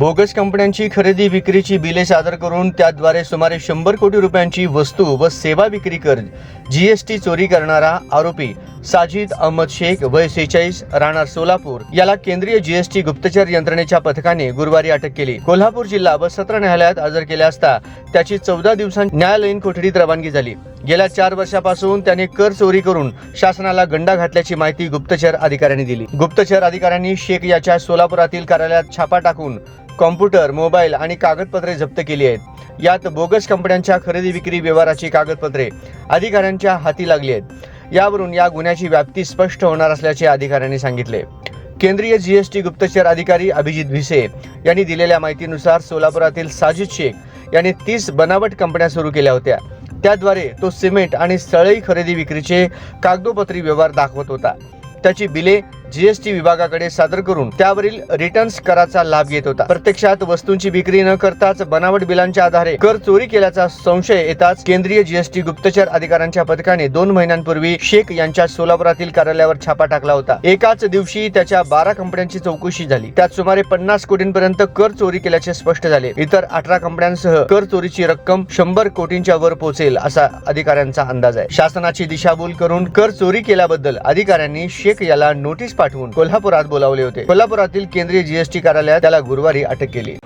Bogus कंपन्यांची खरेदी विक्रीची बिले सादर करून त्याद्वारे सुमारे शंभर कोटी रुपयांची वस्तू व सेवा विक्री कर जीएसटी चोरी करणारा आरोपी साजिद अहमद शेख वय सेहेचाळीस राहणार सोलापूर याला केंद्रीय जीएसटी गुप्तचर यंत्रणेच्या पथकाने गुरुवारी अटक केली. कोल्हापूर जिल्हा व सत्र न्यायालयात हजर केले असता त्याची चौदा दिवसांची न्यायालयीन कोठडीत रवानगी झाली. गेल्या चार वर्षापासून त्याने कर चोरी करून शासनाला गंडा घातल्याची माहिती गुप्तचर अधिकाऱ्यांनी दिली. गुप्तचर अधिकाऱ्यांनी शेख याच्या सोलापुरातील कार्यालयात छापा टाकून कॉम्प्युटर मोबाईल आणि कागदपत्रे जप्त केली आहेत. यात बोगस कंपन्यांच्या खरेदी विक्री व्यवहाराची कागदपत्रे अधिकाऱ्यांच्या हाती लागली आहेत. यावरून या गुन्ह्याची व्याप्ती स्पष्ट होणार असल्याचे अधिकाऱ्यांनी सांगितले. केंद्रीय जीएसटी गुप्तचर अधिकारी अभिजित भिसे यांनी दिलेल्या माहितीनुसार सोलापुरातील साजिद शेख यांनी तीस बनावट कंपन्या सुरू केल्या होत्या. त्याद्वारे तो सिमेंट आणि सळई खरेदी विक्रीचे कागदोपत्री व्यवहार दाखवत होता. त्याची बिले जीएसटी विभागाकडे सादर करून त्यावरील रिटर्न्स कराचा लाभ घेत होता. प्रत्यक्षात वस्तूंची विक्री न करताच बनावट बिलांच्या आधारे कर चोरी केल्याचा संशय येताच केंद्रीय जीएसटी गुप्तचर अधिकाऱ्यांच्या पथकाने दोन महिन्यांपूर्वी शेख यांच्या सोलापुरातील कार्यालयावर छापा टाकला होता. एकाच दिवशी त्याच्या बारा कंपन्यांची चौकशी झाली. त्यात सुमारे पन्नास कोटींपर्यंत कर चोरी केल्याचे स्पष्ट झाले. इतर अठरा कंपन्यांसह कर चोरीची रक्कम शंभर कोटींच्या वर पोहोचेल असा अधिकाऱ्यांचा अंदाज आहे. शासनाची दिशाभूल करून कर चोरी केल्याबद्दल अधिकाऱ्यांनी शेख याला नोटीस पाठवून कोल्हापुरात बोलावले होते. कोल्हापुरातील केंद्रीय जीएसटी कार्यालयात त्याला गुरुवारी अटक केली.